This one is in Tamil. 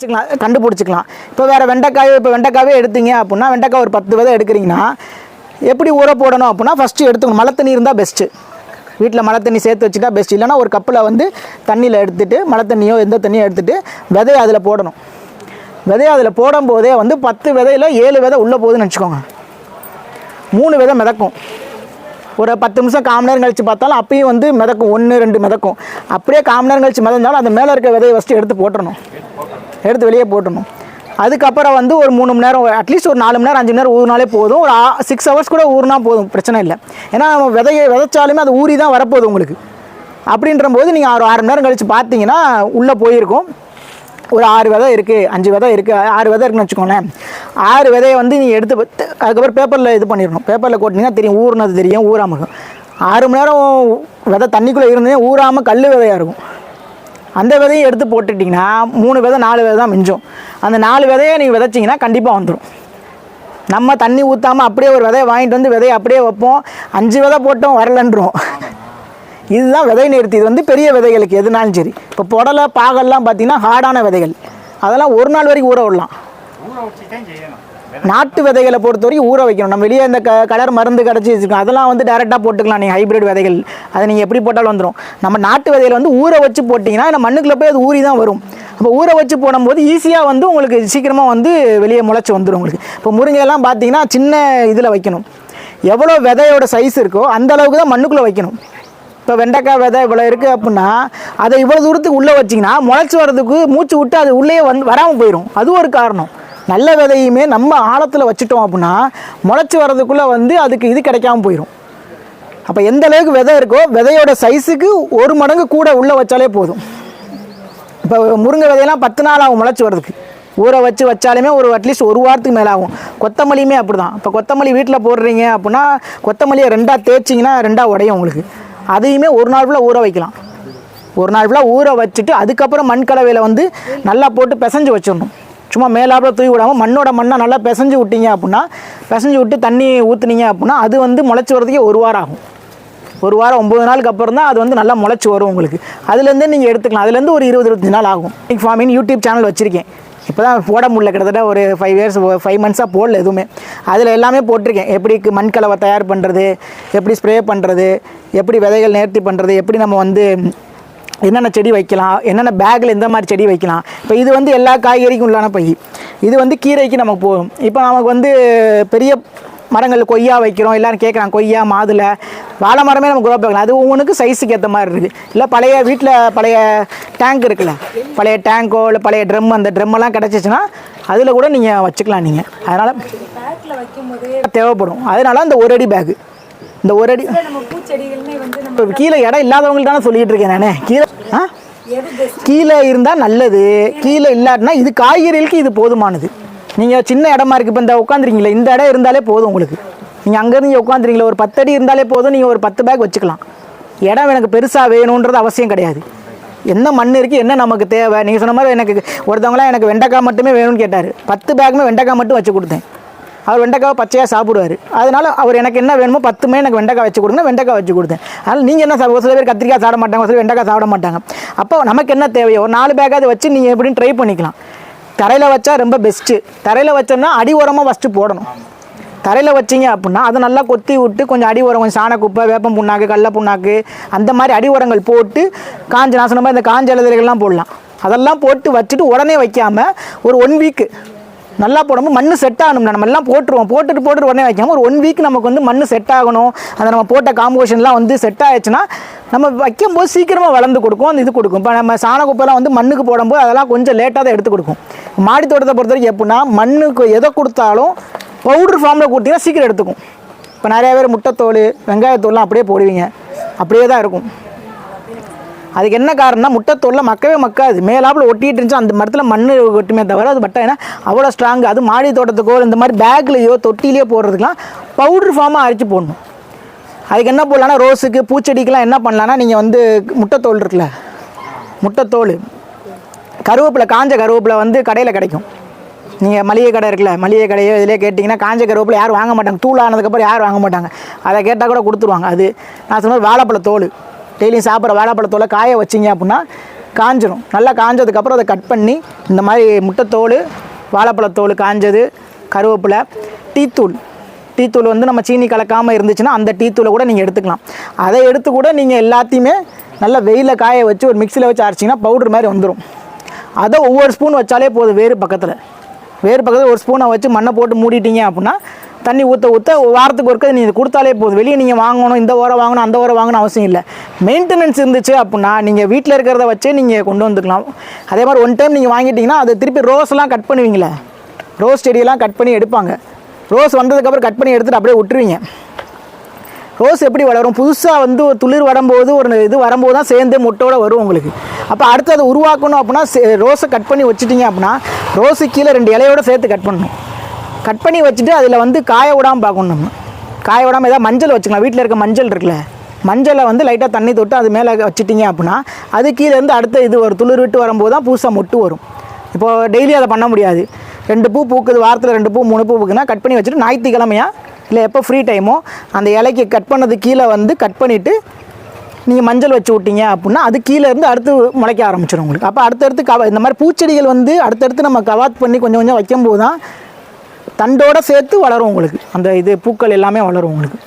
வச்சுக்கலாம் கண்டுபிடிச்சிக்கலாம். இப்போ வேறு வெண்டைக்காய் இப்போ வெண்டைக்காவே எடுத்தீங்க அப்படின்னா வெண்டைக்காய் ஒரு பத்து விதை எடுக்கிறீங்கன்னா எப்படி ஊற போடணும் அப்படின்னா ஃபஸ்ட்டு எடுத்துக்கணும். மழை தண்ணி இருந்தால் பெஸ்ட்டு வீட்டில் மழை தண்ணி சேர்த்து வச்சுட்டா பெஸ்ட் இல்லைன்னா ஒரு கப்பில் வந்து தண்ணியில் எடுத்துட்டு மழை தண்ணியோ எந்த தண்ணியோ எடுத்துட்டு விதையை அதில் போடணும். விதையை அதில் போடும்போதே வந்து பத்து விதையில் ஏழு விதை உள்ளே போகுதுன்னு வச்சுக்கோங்க. மூணு விதை மிதக்கும். ஒரு பத்து நிமிஷம் காம நேரம் கழித்து பார்த்தாலும் அப்பயும் வந்து மிதக்கும். ஒன்று ரெண்டு மிதக்கும். அப்படியே காம நேரம் கழித்து மிதந்தாலும் அந்த மேலே இருக்க விதையை ஃபஸ்ட்டு எடுத்து போட்டுறணும். எடுத்து வெளியே போட்டுடணும். அதுக்கப்புறம் வந்து ஒரு மூணு மணி நேரம் அட்லீஸ்ட் ஒரு நாலு மணி நேரம் அஞ்சு மணி நேரம் ஊறினாலே போதும். ஒரு சிக்ஸ் ஹவர்ஸ் கூட ஊறினா போதும் பிரச்சனை இல்லை. ஏன்னா நம்ம விதையை விதைச்சாலுமே அது ஊறி தான் வரப்போகுது உங்களுக்கு. அப்படின்ற போது நீங்கள் ஒரு ஆறு மணி நேரம் கழித்து பார்த்தீங்கன்னா உள்ளே போயிருக்கும். ஒரு ஆறு விதை இருக்குது அஞ்சு விதை இருக்குது ஆறு விதை இருக்குன்னு வச்சுக்கோங்களேன். ஆறு விதையை வந்து நீ எடுத்து அதுக்கப்புறம் பேப்பரில் இது பண்ணிடணும். பேப்பரில் கொட்டினீங்கன்னா தெரியும் ஊறினது தெரியும் ஊறாம இருக்கும். ஆறு மணி நேரம் விதை தண்ணிக்குள்ளே இருந்தே ஊறாமல் கல் விதையாக இருக்கும். அந்த விதையும் எடுத்து போட்டுட்டிங்கன்னா மூணு விதை நாலு விதை தான் மிஞ்சும். அந்த நாலு விதையை நீங்கள் விதைச்சிங்கன்னா கண்டிப்பாக வந்துடும் நம்ம தண்ணி ஊற்றாமல் அப்படியே ஒரு விதையை வாங்கிட்டு வந்து விதையை அப்படியே வைப்போம். அஞ்சு விதை போட்டோம் வரலன்றோம் இதுதான் விதை நிறுத்தி. இது வந்து பெரிய விதைகளுக்கு எதுனாலும் சரி. இப்போ புடலை பாகல்லாம் பார்த்தீங்கன்னா ஹார்டான விதைகள். அதெல்லாம் ஒரு நாள் வரைக்கும் ஊற விடலாம். நாட்டு விதைகளை பொறுத்த வரைக்கும் ஊற வைக்கணும். நம்ம வெளியே இந்த க கலர் மருந்து கிடச்சி வச்சுருக்கோம். அதெல்லாம் வந்து டேரெக்டாக போட்டுக்கலாம். நீங்கள் ஹைப்ரிட் விதைகள். அதை நீங்கள் எப்படி போட்டாலும் வந்துடும் நம்ம நாட்டு விதையில் வந்து ஊற வச்சு போட்டிங்கன்னா நம்ம மண்ணுக்குள்ளே போய் அது ஊறி தான் வரும். அப்போ ஊற வச்சு போடும்போது ஈஸியாக வந்து உங்களுக்கு சீக்கிரமாக வந்து வெளியே முளைச்சி வந்துடும் உங்களுக்கு. இப்போ முருங்கையெல்லாம் பார்த்தீங்கன்னா சின்ன இதில் வைக்கணும். எவ்வளோ விதையோட சைஸ் இருக்கோ அந்த அளவுக்கு தான் மண்ணுக்குள்ளே வைக்கணும். இப்போ வெண்டைக்காய் விதை இவ்வளோ இருக்குது அப்படின்னா அதை இவ்வளோ தூரத்துக்கு உள்ளே வச்சிங்கன்னா முளைச்சி வர்றதுக்கு மூச்சு விட்டு அது உள்ளே வந்து வராமல் போயிடும் அது ஒரு காரணம். நல்ல விதையுமே நம்ம ஆழத்தில் வச்சுட்டோம் அப்படின்னா முளைச்சி வர்றதுக்குள்ளே வந்து அதுக்கு இது கிடைக்காம போயிடும் அப்போ எந்த அளவுக்கு விதை இருக்கோ விதையோட சைஸுக்கு ஒரு மடங்கு கூட உள்ளே வச்சாலே போதும். இப்போ முருங்கை விதையெல்லாம் பத்து நாள் ஆகும் முளைச்சி வர்றதுக்கு. ஊற வச்சு வச்சாலுமே ஒரு அட்லீஸ்ட் ஒரு வாரத்துக்கு மேலே ஆகும். கொத்தமல்லியுமே அப்படி தான் இப்போ கொத்தமல்லி வீட்டில் போடுறீங்க அப்படின்னா கொத்தமல்லியை ரெண்டாக தேய்ச்சிங்கன்னா ரெண்டாக உடையும் உங்களுக்கு. அதையுமே ஒரு நாள் ஃபுல்லாக ஊற வைக்கலாம். ஒரு நாள் ஃபுல்லாக ஊற வச்சுட்டு அதுக்கப்புறம் மண் கலவையில் வந்து நல்லா போட்டு பிசைஞ்சு வச்சிடணும். சும்மா மேலாப்பில் தூவி விடாமல் மண்ணோட மண்ணை நல்லா பிசைஞ்சு விட்டீங்க அப்படின்னா பிசைஞ்சு விட்டு தண்ணி ஊற்றுனீங்க அப்படின்னா அது வந்து முளைச்சி வரதுக்கே ஒரு வாரம் ஆகும். ஒரு வாரம் ஒம்பது நாளுக்கு அப்புறம் தான் அது வந்து நல்லா முளைச்சி வரும் உங்களுக்கு. அதுலேருந்து நீங்கள் எடுத்துக்கலாம். அதுலேருந்து ஒரு இருபது இருபத்தஞ்சு நாள் ஆகும். இன்னைக்கு ஃபார்மின் யூடியூப் சேனல் வச்சுருக்கேன். இப்போ தான் போட முடியல. கிட்டத்தட்ட ஒரு ஃபைவ் இயர்ஸ் ஃபைவ் மந்த்ஸாக போடல எதுவுமே. அதில் எல்லாமே போட்டிருக்கேன். எப்படி மண் கலவை தயார் பண்ணுறது எப்படி ஸ்ப்ரே பண்ணுறது எப்படி விதைகள் நேர்த்தி பண்ணுறது எப்படி நம்ம வந்து என்னென்ன செடி வைக்கலாம் என்னென்ன பேக்கில் எந்த மாதிரி செடி வைக்கலாம். இப்போ இது வந்து எல்லா காய்கறிக்கும் உள்ளான பை. இது வந்து கீரைக்கு நமக்கு போகும் இப்போ நமக்கு வந்து பெரிய மரங்கள் கொய்யா வைக்கிறோம் எல்லாரும் கேட்குறாங்க கொய்யா மாதுளை வாழை மரமே நம்ம குரோப் வைக்கலாம் அது ஒவ்வொன்றுக்கு சைஸுக்கு ஏற்ற மாதிரி இருக்குது இல்லை பழைய வீட்டில் பழைய டேங்க் இருக்குல்ல? பழைய டேங்கோ இல்லை பழைய ட்ரம் அந்த ட்ரம் எல்லாம் கிடச்சிச்சின்னா அதில் கூட நீங்கள் வச்சுக்கலாம் நீங்கள் அதனால் தேவைப்படும். அதனால அந்த ஒரு அடி பேக்கு இந்த ஒரு அடி இப்போ கீழே இடம் இல்லாதவங்களுக்கு தானே சொல்லிட்டு இருக்கேன் நான். கீழே ஆ? கீழே இருந்தால் நல்லது. கீழே இல்லாட்டினா இது காய்கறிகளுக்கு இது போதுமானது. நீங்கள் சின்ன இடமா இருக்குது இப்போ இந்த உட்காந்துருக்கீங்களா இந்த இடம் இருந்தாலே போதும் உங்களுக்கு. நீங்கள் அங்கேருந்து உட்காந்துருக்கீங்களா ஒரு பத்தடி இருந்தாலே போதும் நீங்கள் ஒரு பத்து பேக் வச்சுக்கலாம். இடம் எனக்கு பெருசாக வேணுன்றது அவசியம் கிடையாது. என்ன மண் இருக்குது என்ன நமக்கு தேவை? நீங்கள் சொன்ன மாதிரி எனக்கு ஒருத்தவங்களாம் எனக்கு வெண்டைக்காய் மட்டுமே வேணும்னு கேட்டார். பத்து பேக்குமே வெண்டைக்காய் மட்டும் வச்சு கொடுத்தேன். அவர் வெண்டைக்காவை பச்சையாக சாப்பிடுவார். அதனால் அவர் எனக்கு என்ன வேணுமோ பத்துமே எனக்கு வெண்டைக்காய் வச்சு கொடுங்க வெண்டைக்காய் வச்சு கொடுத்தேன். அதனால் நீங்கள் என்ன சாப்பிட- ஒரு சில பேர் கத்திரிக்காய் சாப்பிட மாட்டாங்க ஒரு சில வெண்டைக்காய் சாப்பிட மாட்டாங்க. அப்போ நமக்கு என்ன தேவையோ ஒரு நாலு பேக்காவது வச்சு நீங்கள் எப்படின்னு ட்ரை பண்ணிக்கலாம். தரையில் வச்சா ரொம்ப பெஸ்ட்டு தரையில் வச்சோம்னா அடி உரமாக ஃபஸ்ட்டு போடணும். தரையில் வச்சீங்க அப்படின்னா அதை நல்லா கொத்தி விட்டு கொஞ்சம் அடி உரம் கொஞ்சம் சாண குப்பை வேப்பம் புண்ணாக்கு கடல புண்ணாக்கு அந்த மாதிரி அடி உரங்கள் போட்டு காஞ்ச நாசனமாக மாதிரி இந்த காஞ்ச இலைதலைகள்லாம் போடலாம். அதெல்லாம் போட்டு வச்சுட்டு உடனே வைக்காமல் ஒரு ஒன் வீக்கு நல்லா போடும்போது மண் செட் ஆகணும்னா நம்ம எல்லாம் போட்டுருவோம். போட்டுட்டு போட்டுட்டு உடனே வைக்காமல் ஒரு ஒன் வீக் நமக்கு வந்து மண் செட் ஆகணும். அந்த நம்ம போட்ட காம்போஷன்லாம் வந்து செட் ஆயிடுச்சுன்னா நம்ம வைக்கும்போது சீக்கிரமாக வளர்ந்து கொடுக்கும். அந்த இது கொடுக்கும். இப்போ நம்ம சாண குப்பைலாம் வந்து மண்ணுக்கு போடும்போது அதெல்லாம் கொஞ்சம் லேட்டாக தான் எடுத்து கொடுக்கும். மாடி தோட்டத்தை பொறுத்த வரைக்கும் எப்படின்னா மண்ணுக்கு எதை கொடுத்தாலும் பவுடர் ஃபார்மில் கொடுத்தீங்கன்னா சீக்கிரம் எடுத்துக்கும். இப்போ நிறையா பேர் முட்டைத்தோல் வெங்காயத்தோல்லாம் அப்படியே போடுவீங்க. அப்படியே தான் இருக்கும். அதுக்கு என்ன காரணம்னா முட்டைத்தோலில் மக்கவே மக்காது. மேலாப்பில் ஒட்டிட்டு இருந்துச்சு அந்த மரத்தில் மண் ஒட்டுமே தவிர அது பட்டா ஏன்னா அவ்வளோ ஸ்ட்ராங் அது மாடி தோட்டத்துக்கோ இந்த மாதிரி பேக்லேயோ தொட்டிலேயோ போடுறதுக்கெலாம் பவுடர் ஃபார்மாக அரைச்சி போடணும். அதுக்கு என்ன போடலாம்னா ரோஸுக்கு பூச்செடிக்கெலாம் என்ன பண்ணலான்னா நீங்கள் வந்து முட்டைத்தோல் இருக்குல்ல? முட்டைத்தோல் கருவேப்பிலை காஞ்ச கருவேப்பிலை வந்து கடையில் கிடைக்கும். நீங்கள் மளிகை கடை இருக்குல்ல மளிகை கடையோ இதிலே கேட்டிங்கன்னா காஞ்ச கருவேப்பிலை யாரும் வாங்க மாட்டாங்க. தூள் ஆனதுக்கப்புறம் யாரும் வாங்க மாட்டாங்க. அதை கேட்டால் கூட கொடுத்துருவாங்க. அது நான் சொன்னது வாழைப்பழ தோல். டெய்லியும் சாப்பிட்ற வாழைப்பழத்தோடு காய வச்சிங்க அப்படின்னா காஞ்சிரும். நல்லா காஞ்சதுக்கப்புறம் அதை கட் பண்ணி இந்த மாதிரி முட்டைத்தோல் வாழைப்பழத்தோல் காஞ்சது கருவேப்பிலை டீத்தூள். டீத்தூள் வந்து நம்ம சீனி கலக்காமல் இருந்துச்சுன்னா அந்த டீத்தூளை கூட நீங்கள் எடுத்துக்கலாம். அதை எடுத்து கூட நீங்கள் எல்லாத்தையுமே நல்லா வெயிலில் காய வச்சு ஒரு மிக்சியில் வச்சு அரைச்சிங்கன்னா பவுடர் மாதிரி வந்துடும் அதை ஒவ்வொரு ஸ்பூன் வச்சாலே போதும் வேறு பக்கத்தில். வேறு பக்கத்தில் ஒரு ஸ்பூனை வச்சு மண்ணை போட்டு மூடிட்டீங்க அப்படின்னா தண்ணி ஊற்ற ஊற்ற வாரத்துக்கு ஒருக்க நீங்கள் கொடுத்தாலே போதும். வெளியே நீங்கள் வாங்கணும் இந்த உரம் வாங்கணும் அந்த உரம் வாங்கணும் அவசியம் இல்லை. மெயின்டெனன்ஸ் இருந்துச்சு அப்படின்னா நீங்கள் வீட்டில் இருக்கிறத வச்சே நீங்கள் கொண்டு வந்துக்கலாம். அதே மாதிரி ஒன் டைம் நீங்கள் வாங்கிட்டீங்கன்னா அதை திருப்பி ரோஸ்லாம் கட் பண்ணுவீங்களே? ரோஸ் செடியெல்லாம் கட் பண்ணி எடுப்பாங்க. ரோஸ் வந்ததுக்கப்புறம் கட் பண்ணி எடுத்துகிட்டு அப்படியே விட்டுருவீங்க. ரோஸ் எப்படி வளரும்? புதுசாக வந்து ஒரு துளிர் வரும்போது ஒரு இது வரும்போது தான் சேர்ந்து முட்டோட வரும் உங்களுக்கு. அப்போ அடுத்து அதை உருவாக்கணும் அப்படின்னா சே- ரோஸை கட் பண்ணி வச்சுட்டிங்க அப்படின்னா ரோஸு கீழே ரெண்டு இலையோட சேர்த்து கட் பண்ணணும். கட் பண்ணி வச்சுட்டு அதில் வந்து காய விடாமல் பார்க்கணும் நம்ம. காய விடாமல் ஏதாவது மஞ்சள் வச்சுக்கலாம். வீட்டில் இருக்க மஞ்சள் இருக்குல்ல? மஞ்சளை வந்து லைட்டாக தண்ணி தொட்டு அது மேலே வச்சுட்டிங்க அப்படின்னா அது கீழேருந்து அடுத்த இது ஒரு துளிர் விட்டு வரும்போது தான் புதுசாக மொட்டு வரும். இப்போது டெய்லி அதை பண்ண முடியாது. ரெண்டு பூ பூக்குது வாரத்தில் ரெண்டு பூ மூணு பூ பூக்குதுன்னா கட் பண்ணி வச்சுட்டு ஞாயிற்றுக்கிழமையாக இல்லை எப்போ ஃப்ரீ டைமோ அந்த இலைக்கு கட் பண்ணது கீழே வந்து கட் பண்ணிவிட்டு நீங்கள் மஞ்சள் வச்சு விட்டீங்க அப்படின்னா அது கீழே இருந்து அடுத்து முளைக்க ஆரம்பிச்சிடும் உங்களுக்கு. அப்போ அடுத்தடுத்து கவ இந்த மாதிரி பூச்செடிகள் வந்து அடுத்தடுத்து நம்ம கவாத் பண்ணி கொஞ்சம் கொஞ்சம் வைக்கும்போது தான் தண்டோடு சேர்த்து வளரும் உங்களுக்கு. அந்த இது பூக்கள் எல்லாமே வளரும் உங்களுக்கு.